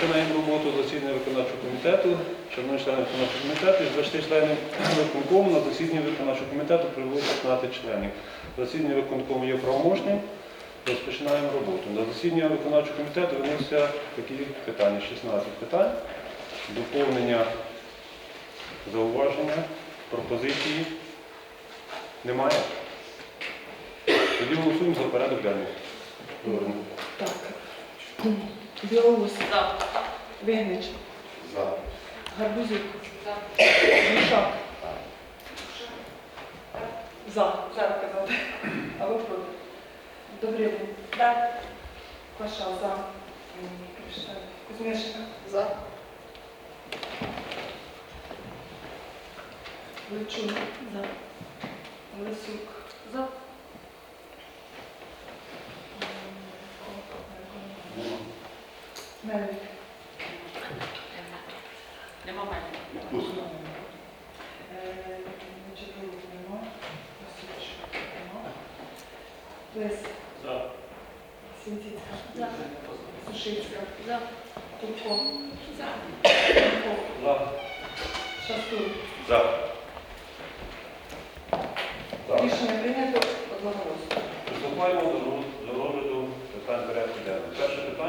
Починаємо роботу засідання виконавчого комітету. Шановні члени виконавчого комітету, з 20 членів виконкому на засідання виконавчого комітету прибуло 15 членів. Засідання виконкому є правоможним. Розпочинаємо роботу. На засідання виконавчого комітету виносяться такі питання, 16 питань, доповнення, зауваження, пропозиції. Немає? Тоді голосуємо за порядок денний. Так. Білоус, За. Вигнич, За. Гарбузюк, За. Грушак. За. За казати. А ви проти? Добрилин. За. Кваша за. Кришна. За. Личун. За. Лисюк. За. Нема. Е, нема. Лис. За. Сінтіцька. За. Сушицька. За. Турко. За. Турко. За. Шастун. За. Рішення прийнято одноголосно. Приступаємо до роз- до розгляду питань порядку денного.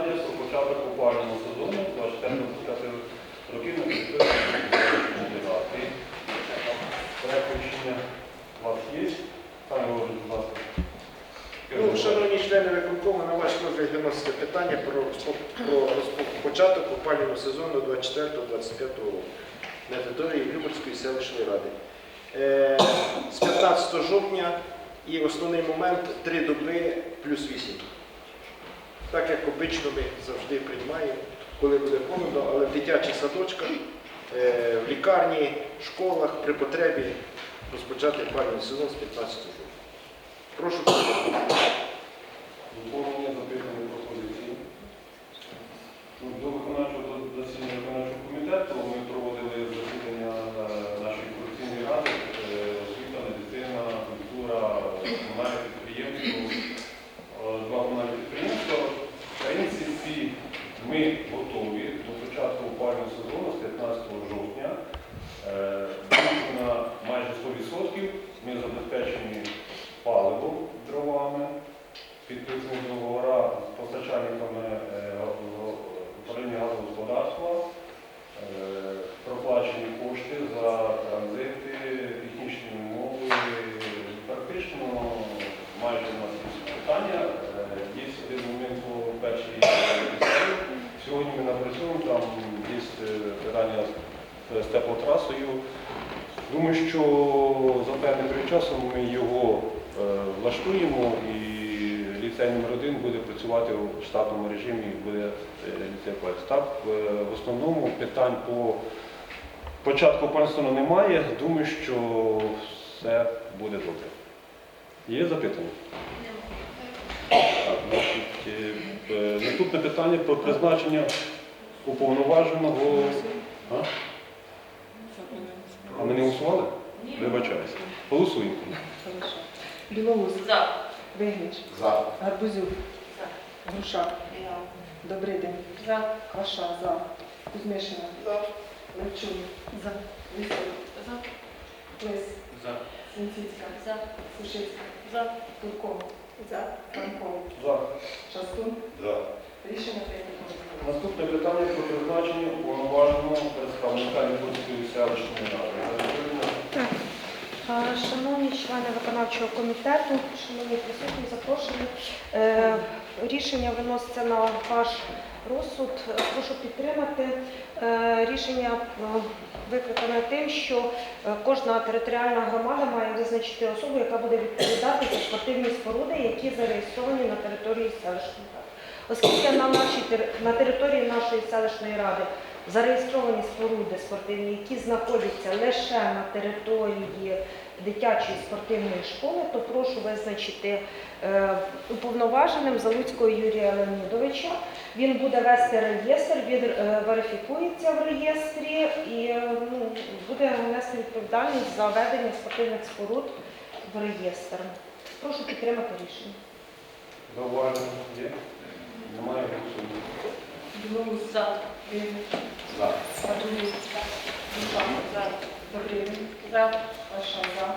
Перше початок опалювального сезону 24-25 років на території Ради. Проект у вас є? Пане Володимир, будь ласка. Ну, шановні члени виконкому, на ваш розгляд виносите питання про, про початок опалювального сезону 24-25 року на території Люберської селищної ради. Е, з 15 жовтня і основний момент 3 доби плюс 8. Так як обично ми завжди приймаємо, коли буде холодно, але в дитячих садочках, е, в лікарні, в школах при потребі розпочати пальний сезон з 15 жовтня. Прошу підтримати. Доповнення запитання пропозиції. Ну, До виконавчого до засідання виконавчого комітету ми проводили засідання е, нашої колекційної ради, е, освіта, медицина, культура, комунальне підприємство, е, два комунальні підприємства. В принципі, ми готові до початку опалювального сезону з 15 жовтня. Е, На майже 100% ми забезпечені паливом, дровами, підписані договори з постачальниками е, газо- управління газового господарства, е, проплачені кошти за транзити, технічні умови. Практично майже у нас є питання. Е, Є один момент по першій ліцеї. Сьогодні ми напрацюємо, там є е, питання з- з теплотрасою. Думаю, що за певним період часу ми його е, влаштуємо і ліцей номер 1 буде працювати у штатному режимі, буде е, ліцей Пальц. Так, е, в основному питань по початку панству немає. Думаю, що все буде добре. Є запитання? Так, значить, е, е, наступне питання про призначення уповноваженого. А? А ми не голосували? Ні. Вибачаюся. Голосуємо. Хорошо. Білоус, За. Вигнич, За. Гарбузюк, За. Грушак, Добридин, За. Кваша за. Кузьмишина. За. Левчун. За. Лисюк. За. Лис. За. Сінтіцька. За. Сушицька. За. Турко. За. Франков. За. Шастун. За. Рішення прийнято. Наступне питання про призначення уповноваженого представника Львівської селищної ради. Шановні члени виконавчого комітету, шановні присутні, запрошені. Е, Рішення виноситься на ваш розсуд. Прошу підтримати. Е, Рішення е, викликане тим, що кожна територіальна громада має визначити особу, яка буде відповідати за спортивні споруди, які зареєстровані на території селищної ради. Оскільки на, нашій, на території нашої селищної ради зареєстровані споруди спортивні, які знаходяться лише на території дитячої спортивної школи, то прошу визначити е, уповноваженим Залуцького Юрія Леонідовича. Він буде вести реєстр, він е, верифікується в реєстрі і е, ну, буде нести відповідальність за ведення спортивних споруд в реєстр. Прошу підтримати рішення. Зауваження є? Немає голосування. Білоус. За. Вінник. За. Гарбузюк. Груша. За. Добринин. За. Паша. За.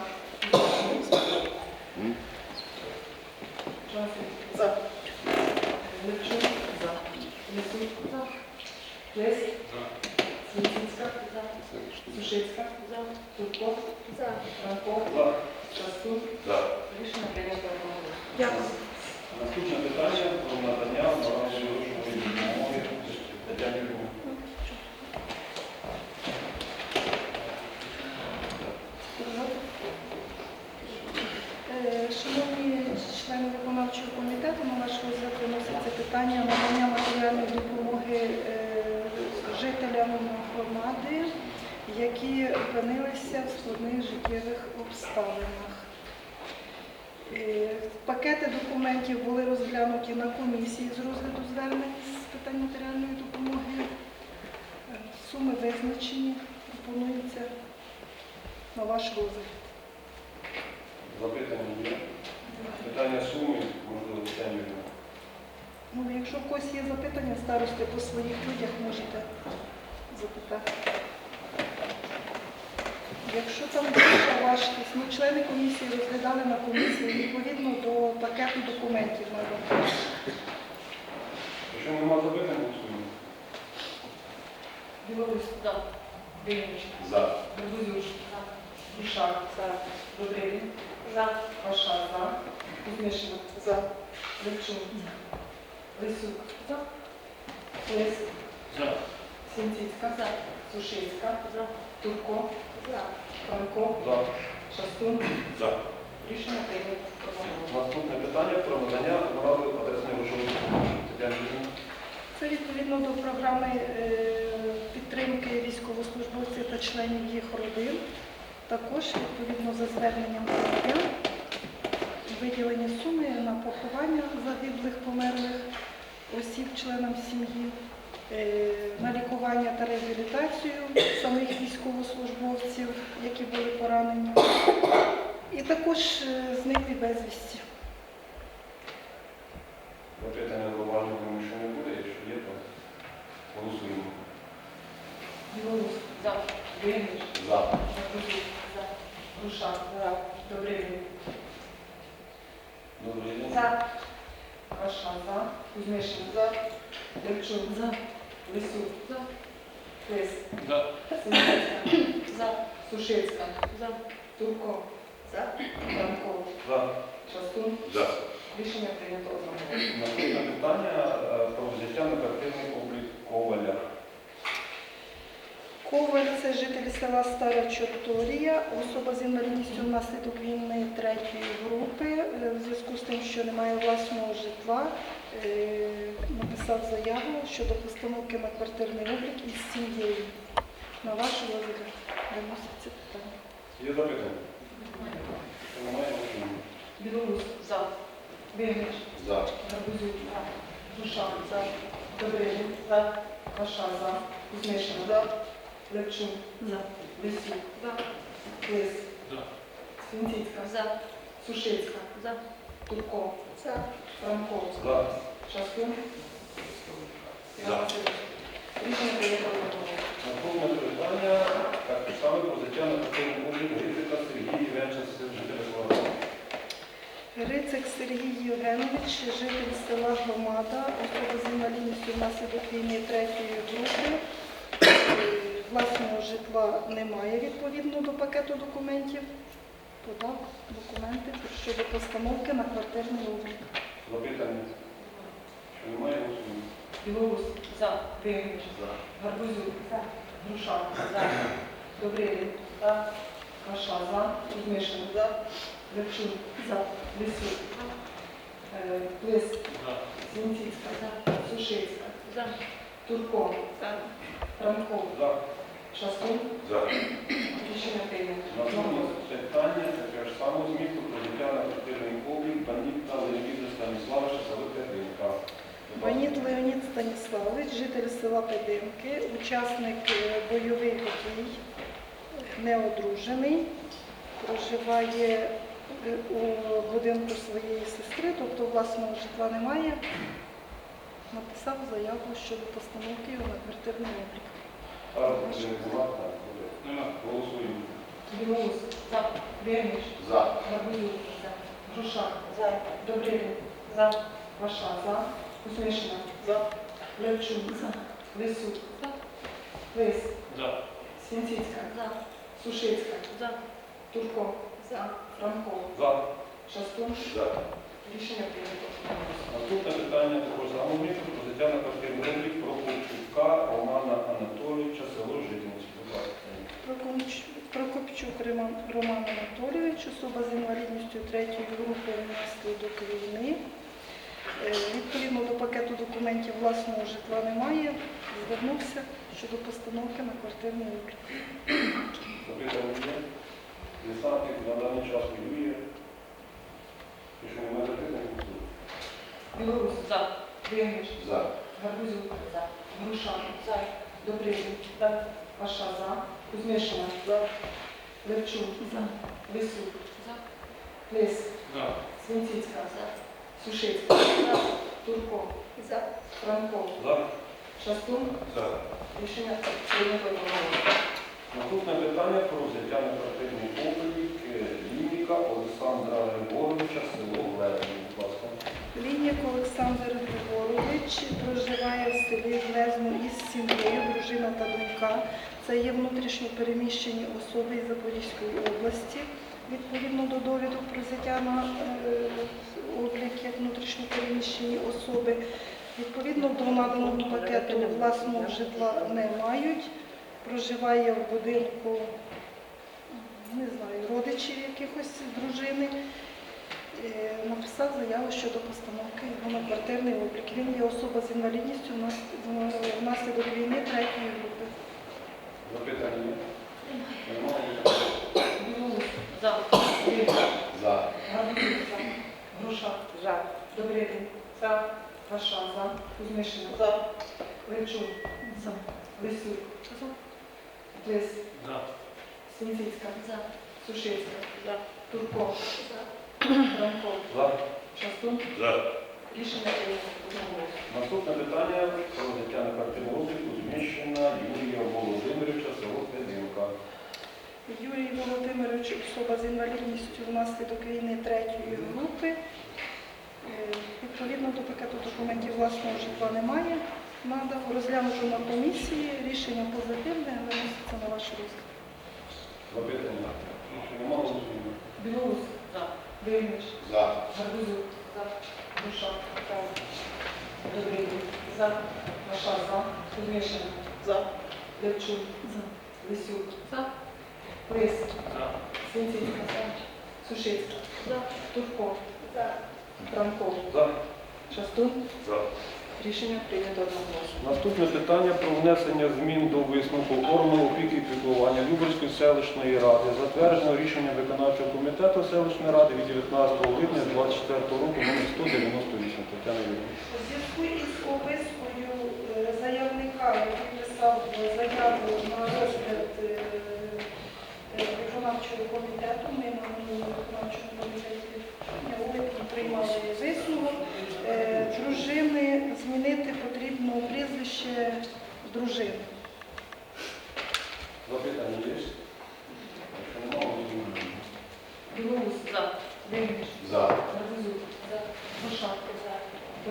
Часик. За. Левчук. За. Лисюк. За. Лис. Свінцицька. Сушицька. За. Турко. За. Франко. За. Шастун. За. Рішення прийнято одноголосно. Дякую. Наступне питання про надання наразі грошової допомоги Тетяні Юріївні. Е, Шановні члени виконавчого комітету, на ваш розгляд виноситься питання надання матеріальної допомоги е, жителям громади, які опинилися в складних життєвих обставинах. Е, Пакети документів були розглянуті на комісії з розгляду звернень з питань матеріальної допомоги. Е, Суми визначені, пропонуються на ваш розгляд. Запитання є. Питання суми, можливо, Юріївні. Ну, якщо в когось є запитання, старости по своїх людях можете запитати. Якщо там більша важкість, ну, члени комісії розглядали на комісії відповідно до пакету документів надо. Якщо нема запитань, голосуємо. Білоус. За. Вінник. За. Гарбузюк. Груша. За. Добринин. За. Паша. За. Кузьмишина. За. Левчук. Лисюк. За. Лис. За. Свінцицька. За. Сушицька. За. Турко. За. Франко. За. Шастун. За. Рішення прийнято. Наступне питання про надання наразі адресної грошової допомоги Це відповідно до програми е, підтримки військовослужбовців та членів їх родин. Також відповідно за зверненням громадян виділені суми на поховання загиблих померлих осіб членам сім'ї, на лікування та реабілітацію самих військовослужбовців, які були поранені, і також е, зниклі безвісті. Запитання зауваження, що не буде. Якщо є, то голосуємо. Білоус. За. Вінник. За. Гарбузюк. За. Груша. Добринин. Добрий день. За. Паша. За. Кузьмишина. За. Левчук. За. Лисюк. За. Лис. За. За. Сушицька. За. Турко. За. Франко. За. Шастун. За. Рішення прийнято одноголосно. Наступне питання е, про взяття на картинний облік Коваля. Коваль це житель села Стара Чорторія, особа з інвалідністю внаслідок війни третьої групи. Е, В зв'язку з тим, що немає власного житла, написав заяву щодо постановки на квартирний облік із сім'єю. На ваш розгляд виноситься питання. Є запитання? Немає. Білоус. За. Вінник. За. Гарбузюк. Груша. За. Добринин. За. Паша. За. Кузьмишина. За. Левчук. За. Лисюк. За. Лис. За. Свінцицька. За. Сушицька. За. Турко. За. Франко. За. Шастун. За. Рішення прийнято одноголосно. Наступне питання так, підстави про на картинний облік Грицика Сергій Євгенович, жителя Слава. Грицик Сергій Євгенович, житель села Громада, особа з інвалідністю внаслідок війни третьої групи. Власного житла немає відповідно до пакету документів. Подав документи щодо постановки на квартирний облік. Запитання? Немає, голосуємо. Білоус. За. За. Гарбузюк. За. Груша. За. Добринин. За. Паша. За. Кузьмишина. За. Левчук. За. Лисюк. Е, Лис. За. Свінцицька. За. Сушицька. За. Турко. За. Франко. Шастун. За. Рішення прийнято. Наступне питання таке ж саме змісту про взяття на квартирний облік Баніта Леоніда Станіславовича Савика Динка. Ваніт Леонід Станіславович, житель села Пединки, учасник е, бойових дій, неодружений, проживає е, у будинку своєї сестри, тобто власного житла немає. написав заяву щодо постановки його на квартирний облік. Голосуємо. Білоус. За. Вірніш. За. Гарбузюк. Груша. За. Добрилін. За. Ваша. За. Кузьмишина. За. Левчук. За. Лисюк. За. Лис. За. Свінціцька. За. Сушицька. За. Турко. За. Франко. За. Шастун. За. Рішення прийнято. Наступне питання також замовника про взяття на облік Прокопчука Романа Анатолійовича, село. Прокопч- Прокопчук Роман Анатолійович, особа з інвалідністю третьої групи внаслідок війни. Е, Відповідно до пакету документів власного житла немає. Звернувся щодо постановки на квартирний облік. Запитання. Десантник на даний час воює. І що немає запитань? Білорус. За. Вірніш. За. Гарбузюк. За. Груша. За. Добрилін. За. Ваша. За. Кузьмишина. За. Левчук. За. Лисюк. За. Лис. За. Свінціцька. За. Сушицька. За. Турко. За. Франко. За. Шастун. За. Рішення прийнято одноголосно. Наступне питання про взяття на квартирний облік е, Лінніка Олександра Григоровича, село Глебин. Будь ласка. Лінік Олександр Григорович проживає в селі Глезно із сім'єю, дружина та донька. Це є внутрішньо переміщені особи із Запорізької області. Відповідно до довідок про взяття на е, облік як внутрішньо переміщені особи. Відповідно до наданого пакету власного житла не мають. Проживає в будинку, не знаю, родичів якихось дружини. Е, написав заяву щодо постановки його на квартирний облік. Він є особа з інвалідністю внаслідок війни третьої групи. Запитання. За. За. Груша. За. Добрилін. За. Ваша. За. Кузьмишина. За. Левчук. За. Лисюк. За. Лис. За. Свінціцька. За. Сушицька. За. Турко. За. Франко. За. Шастун. За. Рішення прийнято. Наступне питання про взяття на квартирний облік Кузьміщина Юрія Володимировича, Князівка. Юрій Володимирович, особа з інвалідністю внаслідок війни третьої групи. Е, Відповідно до пакету документів власного житла немає. Надав розглянуто на комісії. Рішення позитивне, виноситься на ваш розгляд. Запитання. Якщо немає. Білорус. За. Вірніш. За. Гарбузюк. За. Душа. За. Добрилін. За. Маша. За. Кузьмишина. За. Левчук. За. Лисюк. За. Лис. За. Свінціцька. За. Сушицька. За. Турко. За. Франко. За. Шастун. За. Рішення прийнято одноголосно. Наступне питання про внесення змін до висновку органу опіки і піклування Люберської селищної ради. Затверджено рішення виконавчого комітету селищної ради від 19 липня 2024 року номер 198. Тетяна Юрійовна. У зв'язку із опискою е, заявника, який писав заяву на розгляд е, е, виконавчого комітету, ми на минулому виконавчому комітеті у липні приймали висновок. Е, Дружини змінити потрібно прізвище дружини. Запитання є? Якщо. Білорус. За. Вірніш. За. Гарбузюк. За. Груша. За.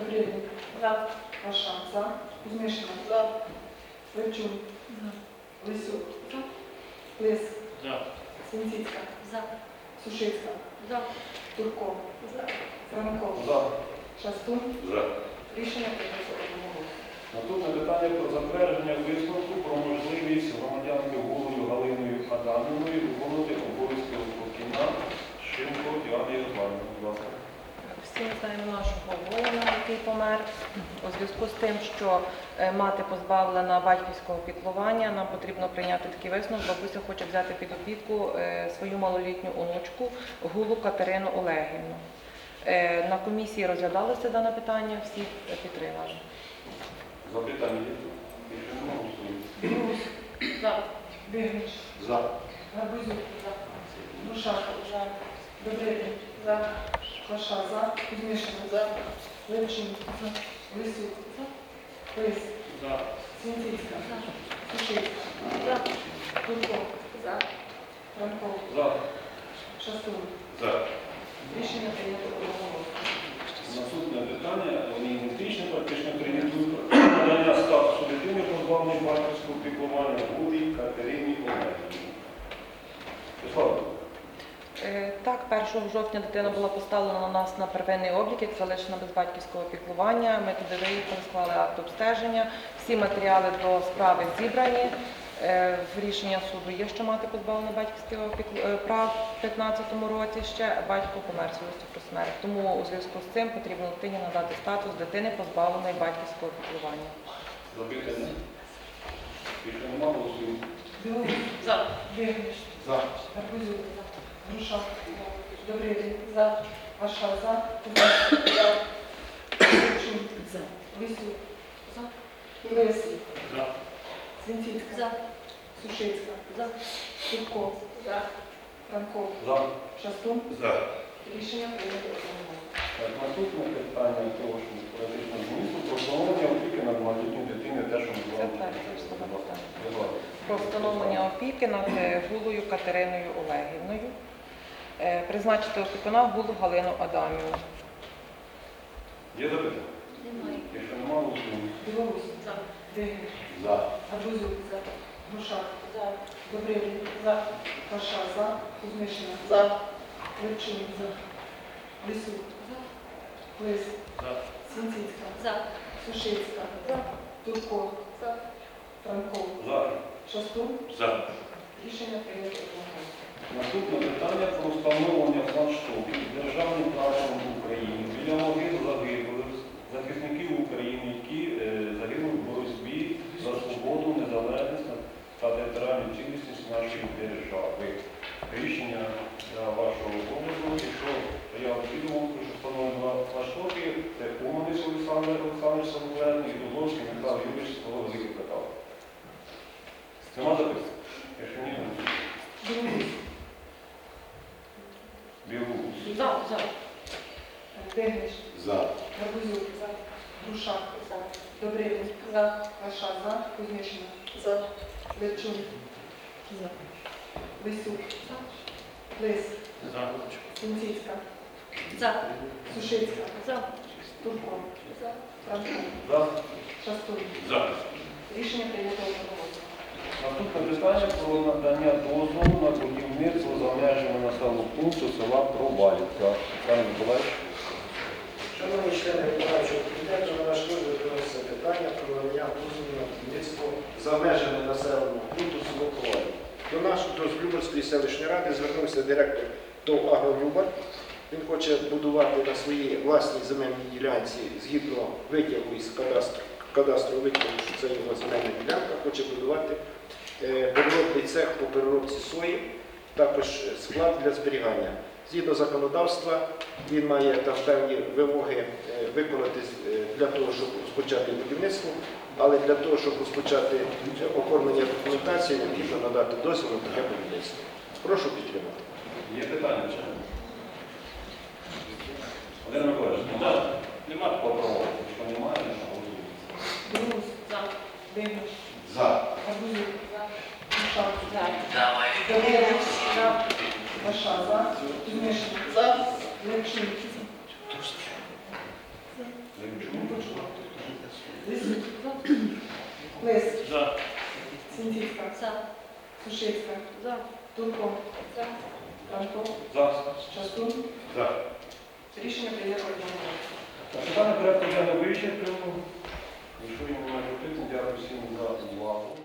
Добрилін. За. Ваша. За. Кузьмишина. За. Левчук. За. Лисюк. За. Лис. За. Свінціцька. За. Сушицька. За. Турко. За. Франко. За. Шастун. За. Рішення прийнято одноголосно. Наступне питання про затвердження висновку про можливість громадянки Голою Галиною Адамівною виконувати обов'язки Лукіна Шинко Діани Ярославівни. Будь ласка. Всі ми знаємо нашого воїна, який помер. У зв'язку з тим, що е, мати позбавлена батьківського піклування, нам потрібно прийняти такий висновок. Бабуся хоче взяти під опіку е, свою малолітню онучку Гулу Катерину Олегівну. Е, На комісії розглядалося дане питання, всі підтримали. Запитання є? За. Вірніш. За. Гарбузюк. За. Груша. За. Добрилін. За. Ваша. За. Кузьмишина. За. Левчук. За. Лисюк. За. Лис, За. Свінцівська, Сушицька, Турко, Франко, За. Шастун. За. Рішення прийнято одноголосно. Наступне питання, вони ідентичні, практично прийнятують надання статусу дитини позбавленої батьківського піклування Гулій Катерині Олегівні. Е, Так, 1 жовтня дитина була поставлена на нас на первинний облік, як залишена без батьківського піклування. Ми туди виїхали, склали акт обстеження. Всі матеріали до справи зібрані. Е, В рішення суду є, що мати позбавлення батьківського е, прав в 15-му році ще, а батько помер з про смерть. Тому у зв'язку з цим потрібно дитині надати статус дитини позбавленої батьківського піклування. За. Вигнич, За. Арбузюк, Груша, Добрилін, Ваша, за, Кузьмич, Шевчук, Лисюк, Лис, За. Свінцівська, Сушицька, Турко, Франко, За. Шастун. За. Рішення прийнято одноголосно. Так, наступне питання того, що практично змісту про встановлення опіки над малолітньою дитиною те, що ми Це. Про встановлення опіки над е, Гулою Катериною Олегівною. Е, Призначити опікуна Гулу Галину Адамівну. Є запитання? Немає. Якщо нема голосуємо. Білоус, Вигнич, За. Арбузюк, Груша, Добрилін, Ваша, за, Кузьмишина, Левчук, Лисюк, Лис, Свінцівська, Сушицька, Турко, Франко, За. Шастун. За. Рішення прийнято. Наступне питання про встановлення флагштоків Рішення для вашого розгляду, якщо я відомо, що встановлено два флагштоки, це Уманець Олександр Олександрович Самовлений і Дубовський Михайло Юрійович Село Великий Катав. Нема запису? Якщо ні, то Білоус, Білоус. За, за. Вигнич, За. Арбузюк, Груша, Добрилін, Ваша, за, Кузьмишина, Левчук, Лисюк, Лис, Свінцівська, Сушицька, Турко, Франко, За. Шастун. За. Рішення прийнято одноголосно. Наступне питання про надання дозволу на будівництво за межами населеного пункту села Провалівка. Пане Миколаївич. Шановні члени виконавчого комітету, на наш розгляд виноситься питання про надання дозволу на будівництво за межами населеного пункту село Ковалів. До нашої до Любарської селищної ради звернувся директор ТОВ «Агролюбар». Він хоче будувати на своїй власній земельній ділянці згідно витягу із кадастру, кадастру витягу, що це його земельна ділянка, хоче будувати е, переробний цех по переробці сої, також склад для зберігання. Згідно законодавства, він має там певні вимоги е, виконати е, для того, щоб розпочати будівництво, але для того, щоб розпочати е, оформлення документації, необхідно надати дозвіл на таке будівництво. Прошу підтримати. Є питання? Олег Миколаївич, немає? Нема. Попробуй. Якщо немає, не голосуємо. Білоус, Вигнич, За. Арбузюк, Груша, Добрилін, Ваша, за, Кузьмишина, Левчук, Лисюк, Лис, Свінцівська, Сушицька, Турко, Франко, За. Частун. За. Рішення прийнято одноголосно. Питання порядку денного вичерпано. Якщо йому немає питань, дякую всім за увагу.